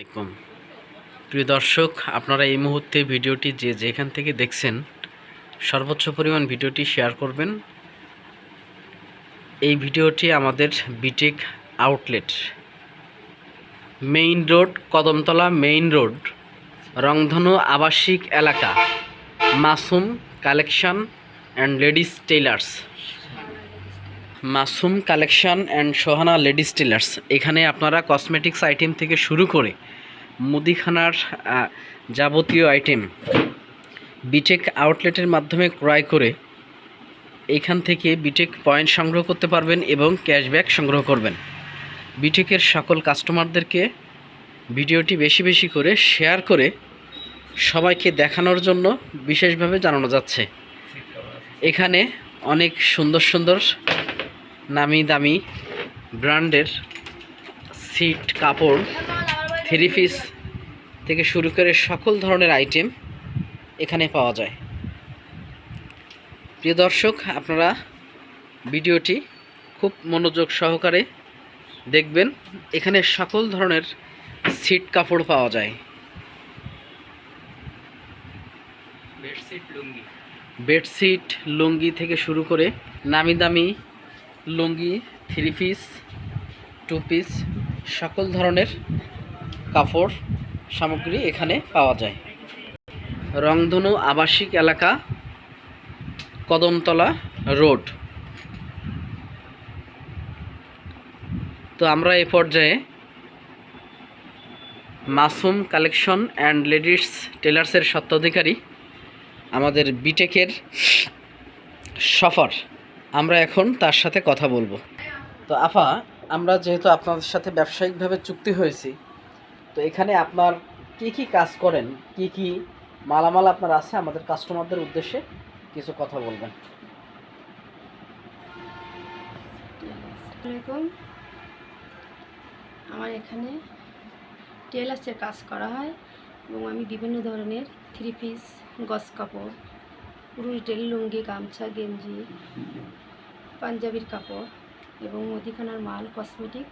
আলাইকুম। প্রিয় দর্শক, আপনারা এই মুহূর্তে ভিডিওটি যে যেখান থেকে দেখছেন, সর্বোচ্চ পরিমাণ ভিডিওটি শেয়ার করবেন। এই ভিডিওটি আমাদের BTech outlet, main road, Kadamtala main road, রংধনু আবাসিক এলাকা, Masum collection and ladies tailors Masum collection and Sohana ladies tailors. এখানে আপনারা কসমেটিক্স আইটেম থেকে শুরু করে মুদিখানার যাবতীয় আইটেম, বিটেক আউটলেটের মাধ্যমে ক্রয় করে এখান থেকে বিটেক পয়েন্ট সংগ্রহ করতে পারবেন এবং ক্যাশব্যাক সংগ্রহ করবেন। বিটেকের সকল কাস্টমারদেরকে ভিডিওটি বেশি বেশি করে শেয়ার করে সবাইকে দেখানোর জন্য বিশেষভাবে জানানো যাচ্ছে। এখানে অনেক সুন্দর সুন্দর নামি দামি ব্র্যান্ডের সিট কাপড় থ্রি পিস থেকে শুরু করে সকল ধরনের আইটেম এখানে পাওয়া যায়। প্রিয় দর্শক আপনারা ভিডিওটি খুব মনোযোগ সহকারে দেখবেন। এখানে সকল ধরনের সিট কাপড় পাওয়া যায়। বেডশিট লুঙ্গি। বেডশিট লুঙ্গি থেকে শুরু করে নামি দামি lungi three piece two piece সকল ধরনের কাপড় সামগ্রী এখানে পাওয়া যায়। রংধনু আবাসিক এলাকা, কদমতলা রোড। তো আমরা এ পর্যায়ে মাসুম কালেকশন অ্যান্ড লেডিস টেলার্সের স্বত্বাধিকারী আমাদের বিটেকের সফর আমরা এখন তার সাথে কথা বলব। তো আফা, আমরা যেহেতু আপনাদের সাথে ব্যবসায়িকভাবে চুক্তি হয়েছি, তো এখানে আপনার কি কি কাজ করেন, কি কি মালামাল আপনার আছে আমাদের কাস্টমারদের উদ্দেশ্যে, কিছু কথা বলবেন। আমার এখানে টেলার্সের কাজ করা হয় এবং আমি বিভিন্ন ধরনের থ্রি পিস গস কাপড় পুরুষদের লুঙ্গি, গামছা, গেঞ্জি পাঞ্জাবির কাপড় এবং মুদিখানার মাল, কসমেটিক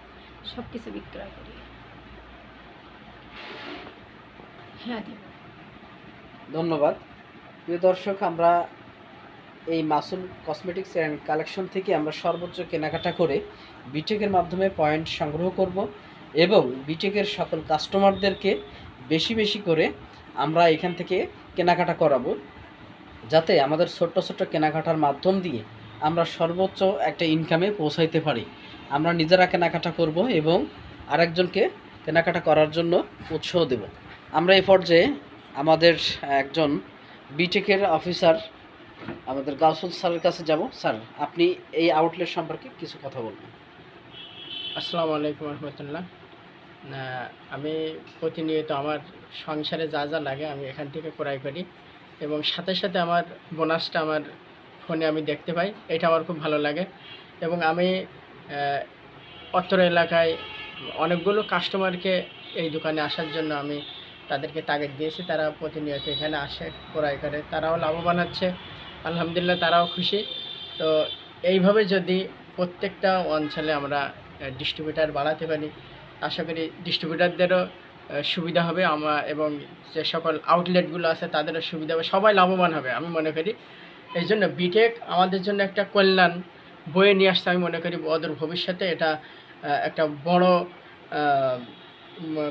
সব কিছু বিক্রয় করি। হ্যাঁ দিব। ধন্যবাদ। প্রিয় দর্শক, আমরা এই মাসুম কসমেটিক্স অ্যান্ড কালেকশন থেকে আমরা সর্বোচ্চ কেনাকাটা করে বিটেকের মাধ্যমে পয়েন্ট সংগ্রহ করব এবং বিটেকের সকল কাস্টমারদেরকে বেশি বেশি করে আমরা এখান থেকে কেনাকাটা করাবো, যাতে আমাদের ছোট্ট ছোট্ট কেনাকাটার মাধ্যম দিয়ে আমরা সর্বোচ্চ একটা ইনকামে পৌঁছাইতে পারি। আমরা নিজেরা কেনাকাটা করব এবং আরেকজনকে কেনাকাটা করার জন্য উৎসাহ দেব। আমরা এই পর্যায়ে আমাদের একজন বিটেকের অফিসার আমাদের গাউসুল স্যারের কাছে যাব। স্যার, আপনি এই আউটলেট সম্পর্কে কিছু কথা বলবেন। আসসালামু আলাইকুম রহমতুল্লাহ। আমি প্রতিনিয়ত আমার সংসারে যা যা লাগে আমি এখান থেকে ক্রয় করি এবং সাথে সাথে আমার বোনাসটা আমার ফোনে আমি দেখতে পাই, এটা আমার খুব ভালো লাগে। এবং আমি অত্র এলাকায় অনেকগুলো কাস্টমারকে এই দোকানে আসার জন্য আমি তাদেরকে তাগিদ দিয়েছি। তারা প্রতিনিয়ত এখানে আসে, ক্রয় করে। তারাও লাভবান হচ্ছে। আলহামদুলিল্লাহ তারাও খুশি। তো এইভাবে যদি প্রত্যেকটা অঞ্চলে আমরা ডিস্ট্রিবিউটার বাড়াতে পারি, আশা করি ডিস্ট্রিবিউটারদেরও সুবিধা হবে। আমরা এবং যে সকল আউটলেটগুলো আছে, তাদেরও সুবিধা হবে। সবাই লাভবান হবে, আমি মনে করি। এই জন্য বিটেক আমাদের জন্য একটা কল্যাণ বয়ে নিয়ে আসতে আমি মনে করি ওদের ভবিষ্যতে। এটা একটা বড়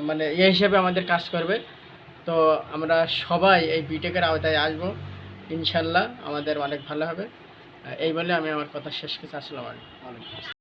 মানে এ হিসেবে আমাদের কাজ করবে। তো আমরা সবাই এই বিটেকের আওতায় আসব। ইনশাল্লাহ আমাদের অনেক ভালো হবে। এই বলে আমি আমার কথা শেষ করছি। আসসালামু আলাইকুম।